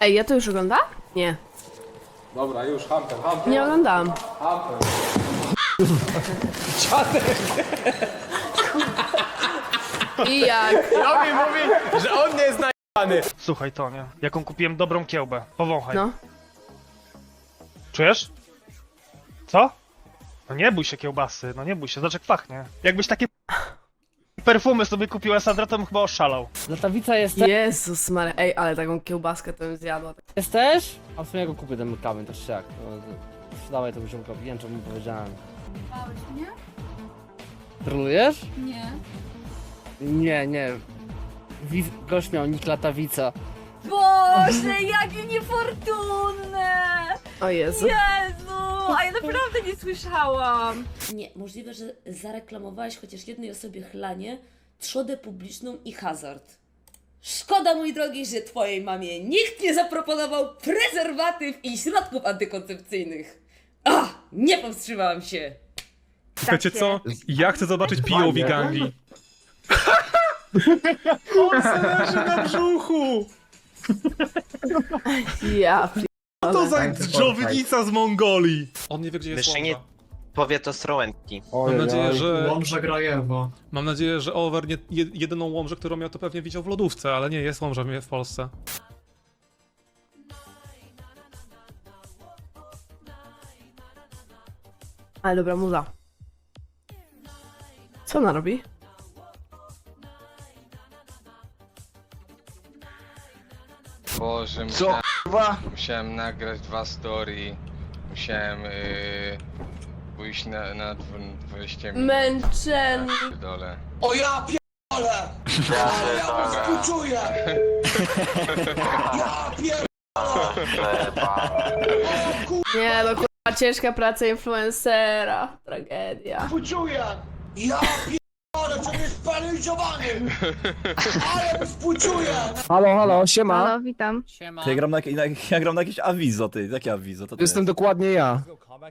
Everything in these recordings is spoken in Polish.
Ej, ja to już ogląda? Nie. Dobra, już, hampel, hampel. Nie oglądałam. Hampel. I jak? Robi mówi, że on nie jest najebany. Słuchaj to, nie? Jaką kupiłem dobrą kiełbę. Powąchaj. No. Czujesz? Co? No nie bój się kiełbasy, no nie bój się, znaczy kwachnie. Jakbyś takie perfumy sobie kupiła Sandra, to bym chyba oszalał. Latawica jesteś? Jezus Maria. Ej, ale taką kiełbaskę to bym zjadła. Jesteś? A w sumie ja go kupię ten kawę, też jak. No, Dawaj to poziomko, wiem czemu mu powiedziałem. Bałeś mnie? Trolujesz? Nie. Nie, nie. Wi- Gość miał nick Latawica. Boże, jakie niefortunne! O Jezu. Jezu, a ja naprawdę nie słyszałam. Nie, możliwe, że zareklamowałeś chociaż jednej osobie chlanie, trzodę publiczną i hazard. Szkoda, mój drogi, że twojej mamie nikt nie zaproponował prezerwatyw i środków antykoncepcyjnych. A, nie powstrzymałam się. Wiecie co? Ja chcę zobaczyć POV gangi. On se leży na brzuchu! Ja Co to za dżownica z Mongolii? On nie wie, gdzie jest Jeszcze nie powie to Strołętki. Mam nadzieję, że... Łomża Grajewo. Mam nadzieję, że Over nie, jed- jedyną łomżę, którą miał, to pewnie widział w lodówce, ale nie, jest łomża w Polsce. Ale dobra muza. Co ona robi? Boże, Co, musiałem, musiałem nagrać dwa story. Musiałem yy, pójść na, na dwu- 20 minut. Męczeni. Dole. O ja pierdolę! Ale ja was współczuję! Ja pierdolę! O. Nie no kurwa, ciężka praca influencera. Tragedia. współczuję! Ja pierdolę, co jest sparaliżowany! Ale współczuję! Halo, halo, siema. Halo, witam. Siema. Ja gram na, na, ja gram na jakieś awizo, ty. Jakie awizo? To ty. Jestem dokładnie ja.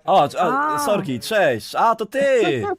O, c- a, sorki, cześć. A, to ty.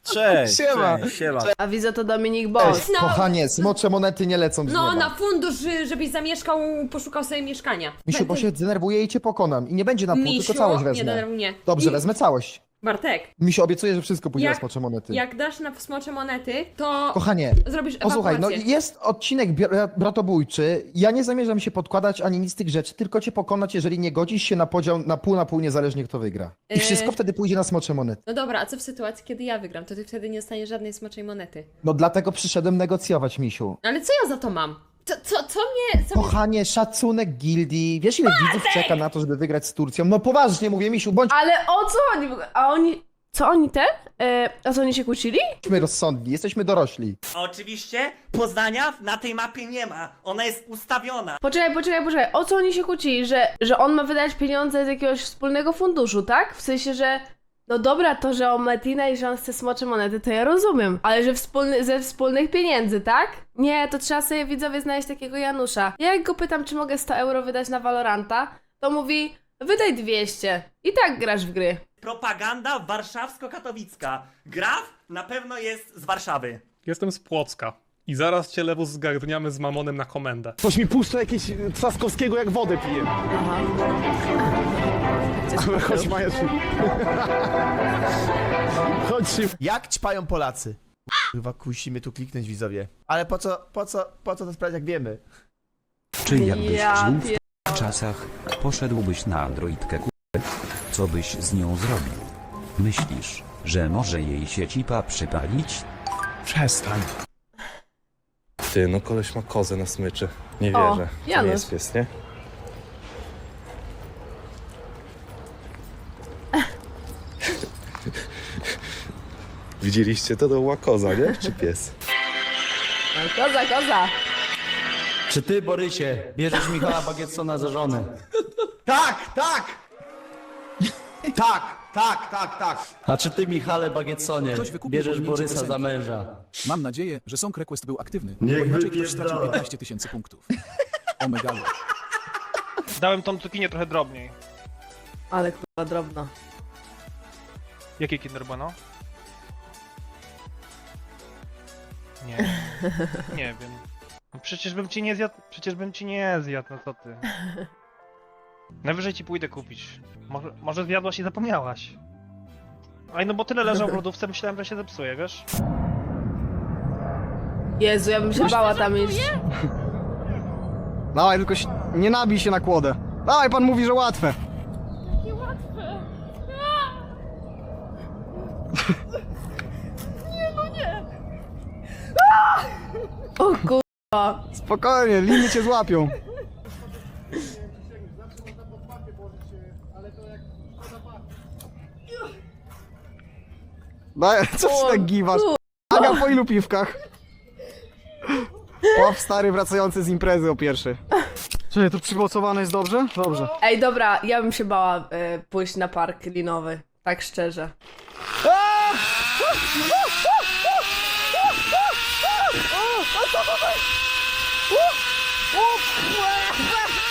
Cześć. Siema. Cześć, siema. A widzę to Dominik Boss. No, Kochanie, smocze monety nie lecą z no nieba. na fundusz, żebyś zamieszkał, poszukał sobie mieszkania. Misiu, bo się zdenerwuję i cię pokonam. I nie będzie na pół, Misiu, tylko całość nie wezmę. denerwuj mnie. Dobrze, I- wezmę całość. Bartek, Misiu, obiecuję, że wszystko pójdzie Jak- na smocze monety. jak dasz na smocze monety, to Kochanie, zrobisz posłuchaj, no ewakuację. jest odcinek bra- bratobójczy. Ja nie zamierzam się podkładać ani nic z tych rzeczy, tylko cię pokonać, jeżeli nie godzisz się na podział na pół na pół, niezależnie kto wygra. I Yy. wszystko wtedy pójdzie na smocze monety. No dobra, a co w sytuacji, kiedy ja wygram? To ty wtedy nie dostaniesz żadnej smoczej monety. No dlatego przyszedłem negocjować, Misiu. Ale co ja za to mam? Co, co, co mnie... Co mnie... Kochanie, szacunek gildii. Wiesz ile widzów czeka na to, żeby wygrać z Turcją? No poważnie mówię, Misiu, bądźmy Ale o co chodzi w ogóle? A oni... Co oni te? E, a co oni się kłócili? rozsądni, jesteśmy dorośli. Oczywiście Poznania na tej mapie nie ma. Ona jest ustawiona. Poczekaj, poczekaj, poczekaj. O co oni się kłócili? Że, że on ma wydać pieniądze z jakiegoś wspólnego funduszu, tak? W sensie, że... No dobra, to, że o Metina i że on chce smocze monety, to ja rozumiem. Ale że wspólny, ze wspólnych pieniędzy, tak? Nie, to trzeba sobie widzowie znaleźć takiego Janusza. Ja jak go pytam, czy mogę 100 euro wydać na Valoranta, to mówi, wydaj 200. I tak grasz w gry. Propaganda warszawsko-katowicka. Graf na pewno jest z Warszawy. Jestem z Płocka. I zaraz cię lewus zgarniamy z mamonem na komendę. Ktoś mi puszcza jakieś Trzaskowskiego jak wodę pije. Aha. Chodź Maja Chodź szybko. Jak ćpają Polacy? Chyba kusimy tu kliknąć widzowie. Ale po co, po co, po co to sprawdzić jak wiemy? Czy jakbyś ja żył W czasach poszedłbyś na androidkę Co byś z nią zrobił? Myślisz, że może jej siecipa przypalić? Przestań. Ty, no koleś ma kozę na smyczy. Nie O, wierzę. To Janusz. nie jest pies, nie? Widzieliście to? To była koza, nie? Czy pies? Koza, koza. Czy ty, Borysie, bierzesz Michała Bagietsona za żonę? Tak, tak! Tak, tak, tak, tak. A czy ty, Michale Bagietsonie, bierzesz Borysa za męża? Mam nadzieję, że Song Request był aktywny. Niech Inaczej ktoś stracił 15 tysięcy punktów. Omega. Dałem tą cukinię trochę drobniej. Ale kurwa drobno. Jakie Kinder Bueno? Nie. Nie wiem. No przecież bym ci nie zjadł, przecież bym ci nie zjadł, no co ty. Najwyżej ci pójdę kupić. Może, może zjadłaś i zapomniałaś. Aj, no bo tyle leżał w lodówce, myślałem, że się zepsuje, wiesz? Jezu, ja bym się bała tam iść. Dawaj, tylko się, nie nabij się na kłodę. Dawaj, pan mówi, że łatwe. O kurwa. Spokojnie, liny cię złapią. Daj, co ty tak giwasz? Aga, po ilu piwkach? Pop stary wracający z imprezy o pierwszy. Czy tu przymocowane jest dobrze? Dobrze. Ej, dobra, ja bym się bała e, pójść na park linowy. Tak szczerze.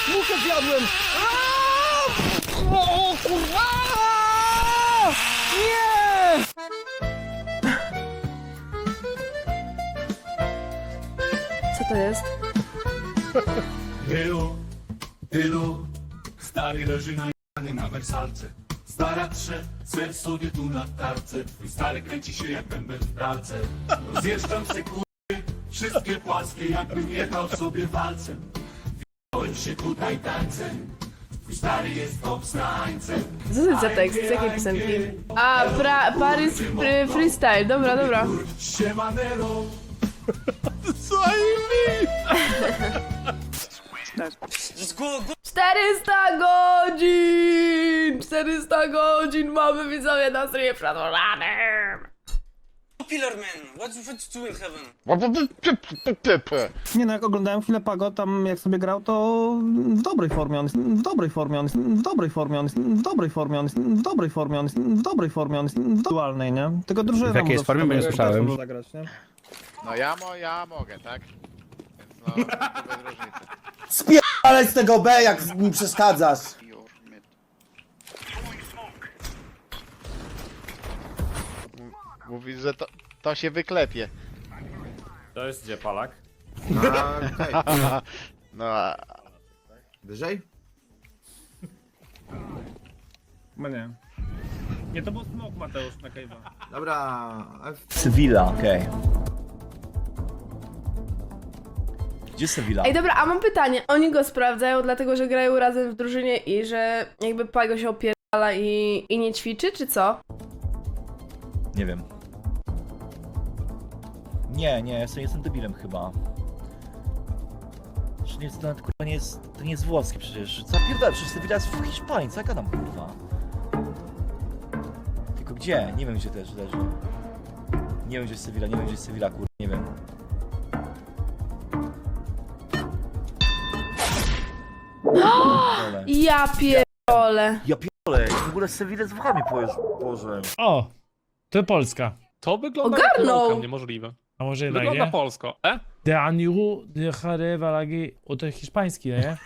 Muchę zjadłem! O kurwa! Nie! Co to jest? Tylu, tylu, stary leży na na wersalce. Stara trze, ser sobie tu na tarce. Twój stary kręci się jak bęben w pralce. Zjeżdżam se kurwy, wszystkie płaskie, jakbym jechał sobie walcem. Wziąłem się tutaj tańcem. Twój stary jest obstrańcem. Co to jest za tekst? Z jakiej piosenki? A, pra, Paris fry, Freestyle, dobra, dobra. Siemanero. 400 godzin! 400 godzin mamy widzowie na streamie przedłużanym! Nie no, jak oglądałem chwilę Pago tam jak sobie grał, to w dobrej formie on jest, w dobrej formie on jest, w dobrej formie on jest, w dobrej formie on jest, w dobrej formie on jest, w dobrej formie on jest, w dualnej, nie? Tylko drużyna W jakiej jest formie? Bo nie słyszałem. Zagrać, nie? No ja, mo, ja mogę, tak? Więc no, to bez różnicy. Ale z tego B, jak mi przeszkadzasz. Mówisz, że to, się wyklepie. To jest gdzie, Palak? No, a Wyżej? No nie. Nie, to był smok Mateusz na Kejwa. Dobra. Cywila, okej. Gdzie Cywila? Ej, dobra, a mam pytanie. Oni go sprawdzają dlatego, że grają razem w drużynie i że jakby Pago się opierdala i, i nie ćwiczy, czy co? Nie wiem. Nie, nie, ja sobie jestem debilem chyba. Że nie, to, kurwa, nie jest, to nie jest włoski przecież. Co pierdolę, przecież Sevilla jest w Hiszpanii, co ja gadam, kurwa? Tylko gdzie? Nie wiem, gdzie też leży. Nie wiem, gdzie jest Sevilla, nie wiem, gdzie jest Sevilla, kurwa, nie wiem. Pierdolę. Ja pierdolę. Ja pierdolę, w ogóle Sevilla z Włochami położyłem. O, to Polska. To wygląda Ogarnął. jak niemożliwe. A może jednak Wygląda nie? polsko. E? De Aniru de Harewalagi. O to hiszpański, nie?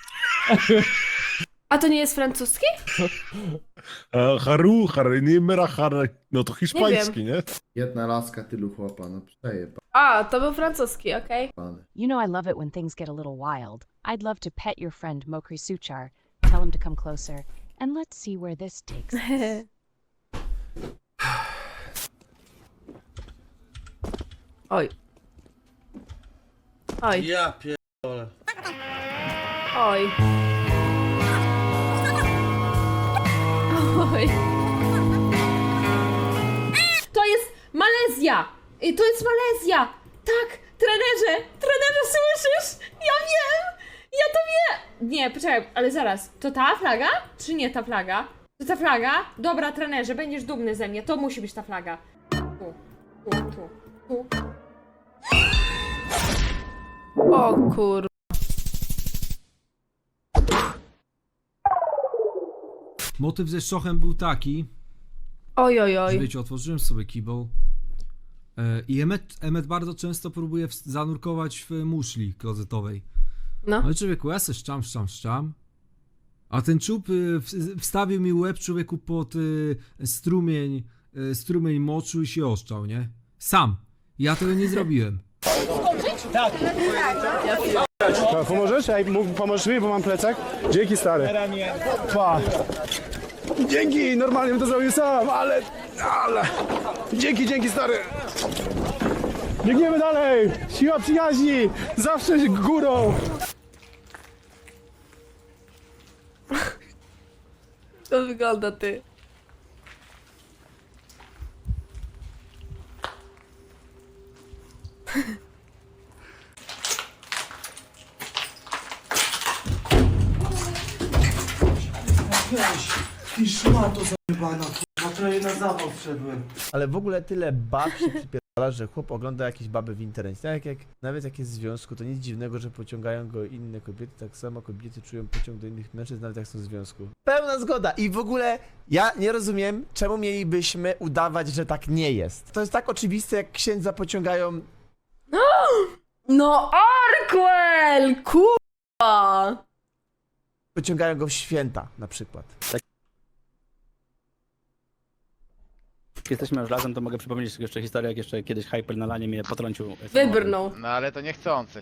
A to nie jest francuski? Haru, Harenimera, Hare... No to hiszpański, nie? Jedna laska, tylu chłopa, no. A, to był francuski, okej. You know I love it when things get a little wild. I'd love to pet your friend Mokri Suchar, tell him to come closer, and let's see where this takes us. Oj. Oj. Ja pierdolę. Oj. Oj. To jest Malezja! To jest Malezja! Tak, trenerze! Trenerze, słyszysz? Ja wiem! Ja to wiem! Nie, poczekaj, ale zaraz. To ta flaga? Czy nie ta flaga? To ta flaga? Dobra, trenerze, będziesz dumny ze mnie. To musi być ta flaga. Tu, tu, tu, tu. O kur... Motyw ze szochem był taki, Oj, oj, że oj. wiecie, otworzyłem sobie kibel e, i Emmet, Emmet bardzo często próbuje w, zanurkować w muszli klozetowej. No. No i człowieku, ja se szczam, szczam, szczam. A ten czub y, w- wstawił mi łeb człowieku pod y, strumień, y, strumień moczu i się oszczał, nie? Sam. Ja tego nie zrobiłem. Pomożesz? Ej, pomożesz mi, bo mam plecak? Dzięki, stary. Pa. Dzięki, normalnie bym to zrobił sam, ale... ale... Dzięki, dzięki, stary. Biegniemy dalej! Siła przyjaźni! Zawsze górą! To wygląda ty. Ale w ogóle tyle bab się przypierdala, że chłop ogląda jakieś baby w internecie. Tak jak nawet jak jest w związku, to nic dziwnego, że pociągają go inne kobiety, tak samo kobiety czują pociąg do innych mężczyzn, nawet jak są w związku. Pełna zgoda i w ogóle ja nie rozumiem, czemu mielibyśmy udawać, że tak nie jest. To jest tak oczywiste, jak księdza pociągają No, Arkwell! Kurwa! pociągają go w święta na przykład. Tak Jesteśmy już razem, to mogę przypomnieć jeszcze historię, jak jeszcze kiedyś Hyper na lanie mnie potrącił. Wybrnął. No ale to niechcący.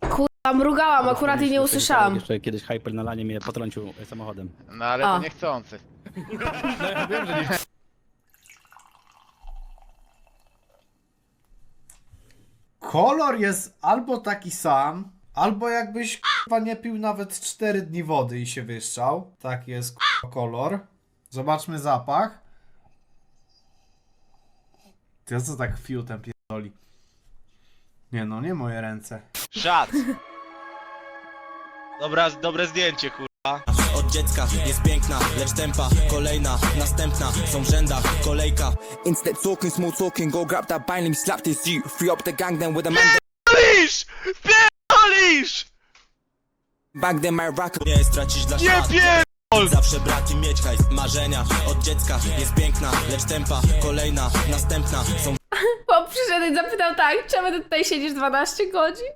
Kurwa, mrugałam, akurat jej nie usłyszałam. Jeszcze kiedyś Hyper na lanie mnie potrącił samochodem. No ale A. to niechcący. Kolor jest albo taki sam, albo jakbyś k***a nie pił nawet 4 dni wody i się wyszczał. Tak jest k***a kolor. Zobaczmy zapach. Ty co tak fiutem pierdoli? Nie no, nie moje ręce. Szat! Dobra, dobre zdjęcie, kurwa. Od dziecka jest piękna, lecz tempa kolejna, następna, są w rzędach, kolejka. Instead talking, small talking, go grab that binding, slap this you, free up the gang then with a man Pierdolisz! Pierdolisz! bag then my rack. Nie stracić dla Nie pierdol! Zawsze brak i mieć hajs, marzenia Od dziecka jest piękna, lecz tempa Kolejna, następna Są Chłop przyszedł i zapytał tak, czemu ty tutaj siedzisz 12 godzin?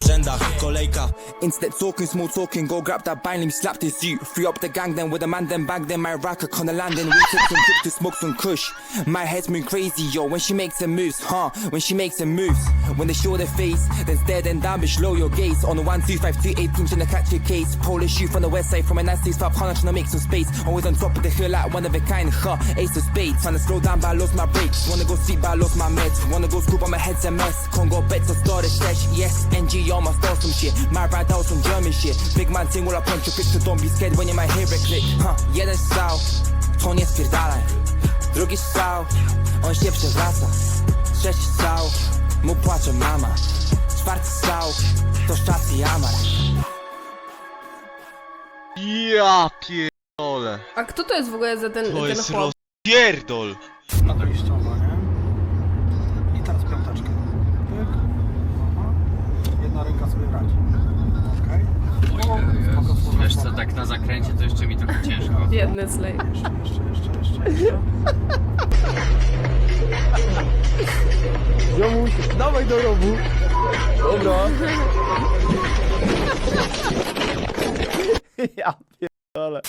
w rzędach, kolejka Instead talking, small talking, go grab that binding Slap this you, free up the gang then With a man then bag then my rack On the landing, we took some trips to smoke some kush. My head's been crazy, yo When she makes her moves, huh? When she makes her moves. When they show their face Then stare then bitch, low your gaze. On the 1, 2, 5, 2, 18 Trying to catch your case. Polish you from the west side From a place, 500 Trying to make some space. Always on top of the hill like one of a kind, huh? Ace of spades. Trying to slow down but I lost my brakes Wanna go sleep but I lost my meds. Wanna go scoop but my head's a mess. Congo bets or store the stash Yes, NG on my store some shit. My ride out some German shit. Big man will I punch don't be scared when you might hear it click. Huh, jeden strzał To nie spierdalaj. Drugi strzał On się przewraca. Trzeci strzał Mu płacze mama. Czwarty strzał To Ja pierdolę. A kto to jest w ogóle za ten, ten chłop? Pierdol! Na to Radzi. Okej. Okay. Wiesz co, tak na zakręcie to jeszcze mi trochę ciężko. Biedny Slay. Jeszcze, jeszcze, jeszcze, jeszcze, jeszcze. Jomuś, dawaj do rowu. Dobra. ja pierdolę.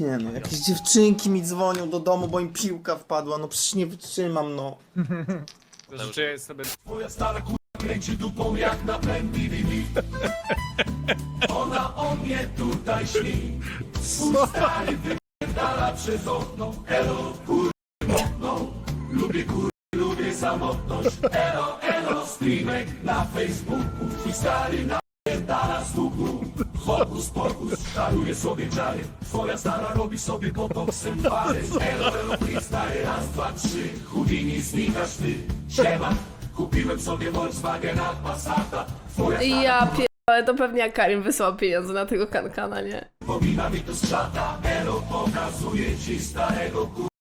Nie no, jakieś dziewczynki mi dzwonią do domu, bo im piłka wpadła, no przecież nie wytrzymam, no. Życzę sobie stara kręci dupą jak na PNBV Ona o mnie tutaj śni. Swój stary wypierdala przez okno. Elo, kur... mokną Lubię kur... lubię samotność. Elo, elo, streamek na Facebooku. Twój stary napierdala z łuku Hokus pokus, czaruje sobie czary. Twoja stara robi sobie botoksem pary. Elo, elo, freestyle, raz, dwa, trzy. Houdini, znikasz ty, siema Kupiłem sobie Volkswagena Passata Twoja Ja pierdolę, to pewnie jak Karim wysłał pieniądze na tego kankana, nie? Pomina mi szata Elo ci starego.